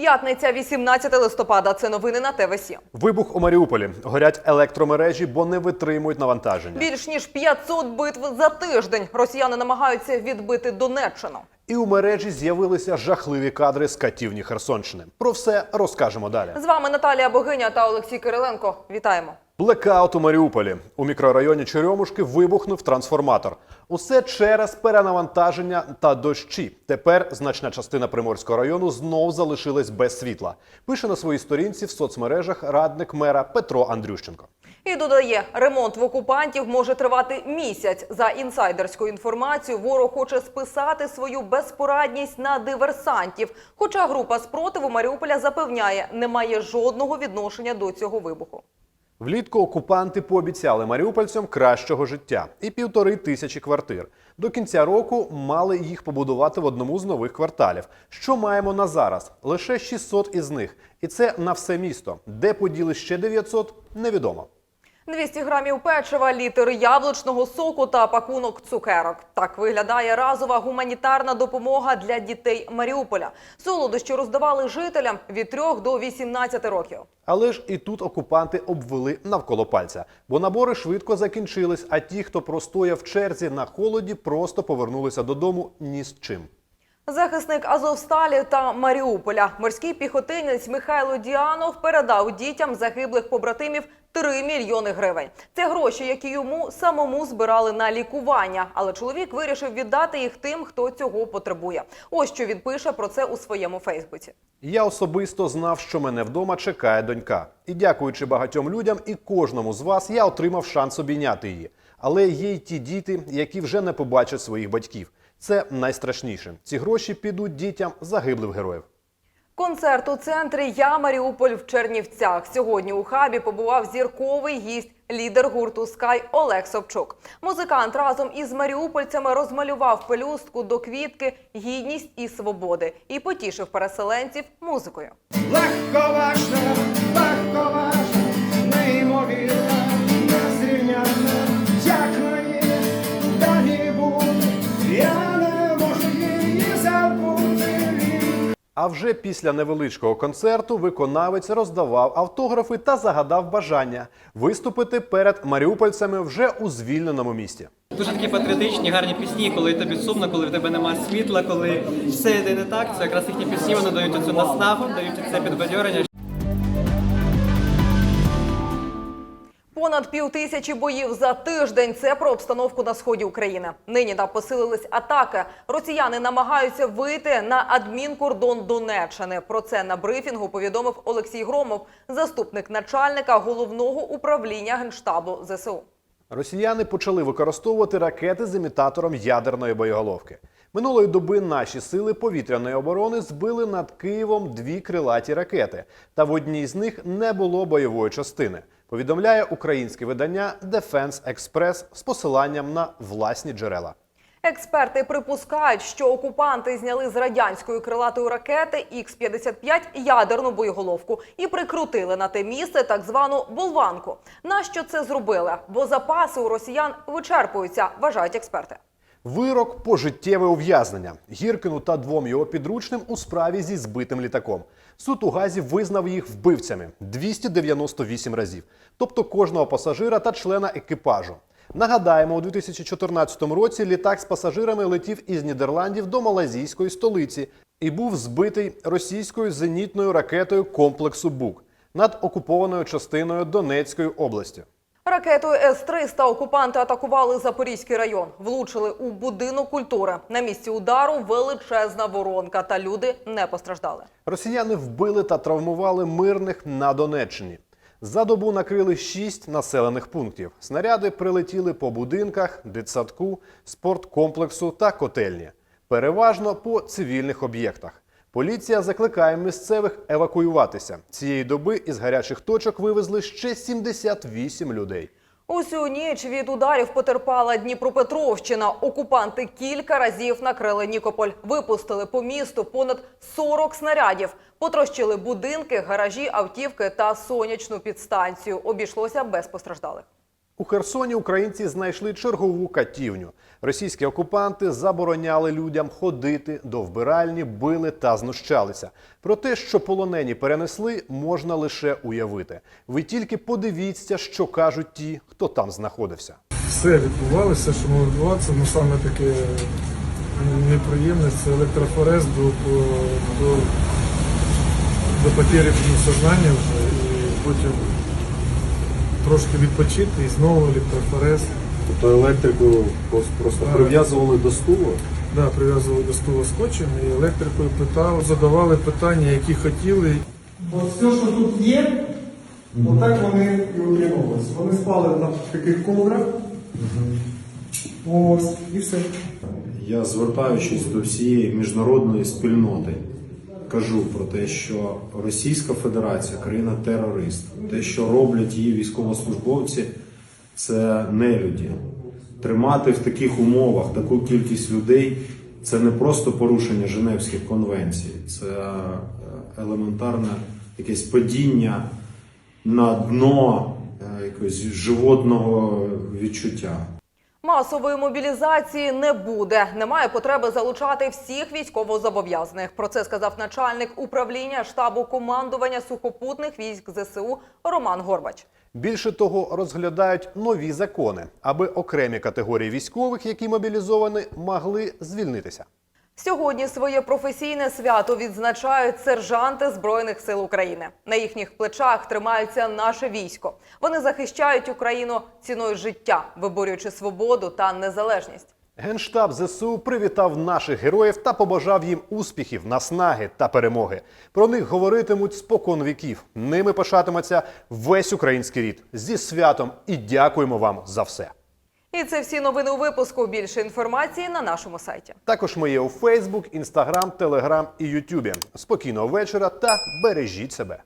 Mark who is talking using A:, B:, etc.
A: П'ятниця, 18 листопада. Це новини на ТВ 7
B: Вибух у Маріуполі. Горять електромережі, бо не витримують навантаження.
A: Більш ніж 500 битв за тиждень. Росіяни намагаються відбити Донеччину.
B: І у мережі з'явилися жахливі кадри з катівні Херсонщини. Про все розкажемо далі.
A: З вами Наталія Богиня та Олексій Кириленко. Вітаємо.
B: Блекаут у Маріуполі. У мікрорайоні Черемушки вибухнув трансформатор. Усе через перенавантаження та дощі. Тепер значна частина Приморського району знов залишилась без світла. Пише на своїй сторінці в соцмережах радник мера Петро Андрющенко.
A: І додає, ремонт в окупантів може тривати місяць. За інсайдерською інформацією, ворог хоче списати свою безпорадність на диверсантів. Хоча група спротиву Маріуполя запевняє, не має жодного відношення до цього вибуху.
B: Влітку окупанти пообіцяли маріупольцям кращого життя і півтори тисячі квартир. До кінця року мали їх побудувати в одному з нових кварталів. Що маємо на зараз? Лише 600 із них. І це на все місто. Де поділи ще 900 – невідомо.
A: 200 грамів печива, літр яблучного соку та пакунок цукерок. Так виглядає разова гуманітарна допомога для дітей Маріуполя. Солодощі роздавали жителям від 3 до 18 років.
B: Але ж і тут окупанти обвели навколо пальця, бо набори швидко закінчились, а ті, хто простояв в черзі на холоді, просто повернулися додому ні з чим.
A: Захисник Азовсталі та Маріуполя, морський піхотинець Михайло Діанов передав дітям загиблих побратимів 3 мільйони гривень. Це гроші, які йому самому збирали на лікування. Але чоловік вирішив віддати їх тим, хто цього потребує. Ось що він пише про це у своєму Фейсбуці.
B: Я особисто знав, що мене вдома чекає донька. І дякуючи багатьом людям і кожному з вас, я отримав шанс обійняти її. Але є й ті діти, які вже не побачать своїх батьків. Це найстрашніше. Ці гроші підуть дітям загиблих героїв.
A: Концерт у центрі Я Маріуполь в Чернівцях. Сьогодні у хабі побував зірковий гість, лідер гурту Скай Олег Собчук. Музикант разом із маріупольцями розмалював пелюстку до квітки гідність і свободи і потішив переселенців музикою.
C: Легковажна, неймовірна,
B: А вже після невеличкого концерту виконавець роздавав автографи та загадав бажання виступити перед маріупольцями вже у звільненому місті.
D: Дуже такі патріотичні, гарні пісні, коли тобі сумно, коли в тебе немає світла, коли все йде не так. Це якраз їхні пісні, вони дають цю наснагу, дають це підбадьорення.
A: Понад пів тисячі боїв за тиждень. Це про обстановку на сході України. Нині там посилились атаки. Росіяни намагаються вийти на адмінкордон Донеччини. Про це на брифінгу повідомив Олексій Громов, заступник начальника головного управління генштабу ЗСУ.
B: Росіяни почали використовувати ракети з імітатором ядерної боєголовки. Минулої доби наші сили повітряної оборони збили над Києвом дві крилаті ракети, та в одній з них не було бойової частини. Повідомляє українське видання Defense Express з посиланням на власні джерела.
A: Експерти припускають, що окупанти зняли з радянської крилатої ракети Х-55 ядерну боєголовку і прикрутили на те місце так звану болванку. Нащо це зробили? Бо запаси у росіян вичерпуються, вважають експерти.
B: Вирок пожиттєве ув'язнення Гіркину та двом його підручним у справі зі збитим літаком. Суд у Газі визнав їх вбивцями 298 разів, тобто кожного пасажира та члена екіпажу. Нагадаємо, у 2014 році літак з пасажирами летів із Нідерландів до малазійської столиці і був збитий російською зенітною ракетою комплексу БУК над окупованою частиною Донецької області.
A: Ракетою С-300 окупанти атакували Запорізький район, влучили у будинок культури. На місці удару величезна воронка, та люди не постраждали.
B: Росіяни вбили та травмували мирних на Донеччині. За добу накрили шість населених пунктів. Снаряди прилетіли по будинках, дитсадку, спорткомплексу та котельні. Переважно по цивільних об'єктах. Поліція закликає місцевих евакуюватися. Цієї доби із гарячих точок вивезли ще 78 людей.
A: Усю ніч від ударів потерпала Дніпропетровщина. Окупанти кілька разів накрили Нікополь. Випустили по місту понад 40 снарядів. Потрощили будинки, гаражі, автівки та сонячну підстанцію. Обійшлося без постраждалих.
B: У Херсоні українці знайшли чергову катівню. Російські окупанти забороняли людям ходити до вбиральні, били та знущалися. Про те, що полонені перенесли, можна лише уявити. Ви тільки подивіться, що кажуть ті, хто там знаходився.
E: все відбувалося, що могло відбуватися, ну саме таке неприємне це електрофорез до, до, до потері сознання вже і потім трошки відпочити і знову електрофорез.
F: Тобто електрику просто,
E: Так.
F: прив'язували до стулу.
E: Да, прив'язували до стула скотчем і електрикою питав, задавали питання, які хотіли.
C: От все, що тут є, отак вони і утримувалися. Вони спали на таких ковдрах. Ось, і все.
F: Я звертаючись до всієї міжнародної спільноти, кажу про те, що Російська Федерація країна терорист, те, що роблять її військовослужбовці, це нелюді. Тримати в таких умовах таку кількість людей це не просто порушення Женевських конвенцій, це е, елементарне якесь падіння на дно е, якогось животного відчуття.
A: Масової мобілізації не буде. Немає потреби залучати всіх військовозобов'язаних. Про це сказав начальник управління штабу командування сухопутних військ ЗСУ Роман Горбач.
B: Більше того, розглядають нові закони, аби окремі категорії військових, які мобілізовані, могли звільнитися.
A: Сьогодні своє професійне свято відзначають сержанти Збройних сил України. На їхніх плечах тримається наше військо. Вони захищають Україну ціною життя, виборюючи свободу та незалежність.
B: Генштаб ЗСУ привітав наших героїв та побажав їм успіхів, наснаги та перемоги. Про них говоритимуть спокон віків. Ними пишатиметься весь український рід. Зі святом і дякуємо вам за все.
A: І це всі новини у випуску. Більше інформації на нашому сайті.
B: Також ми є у Фейсбук, Інстаграм, Телеграм і Ютубі. Спокійного вечора та бережіть себе.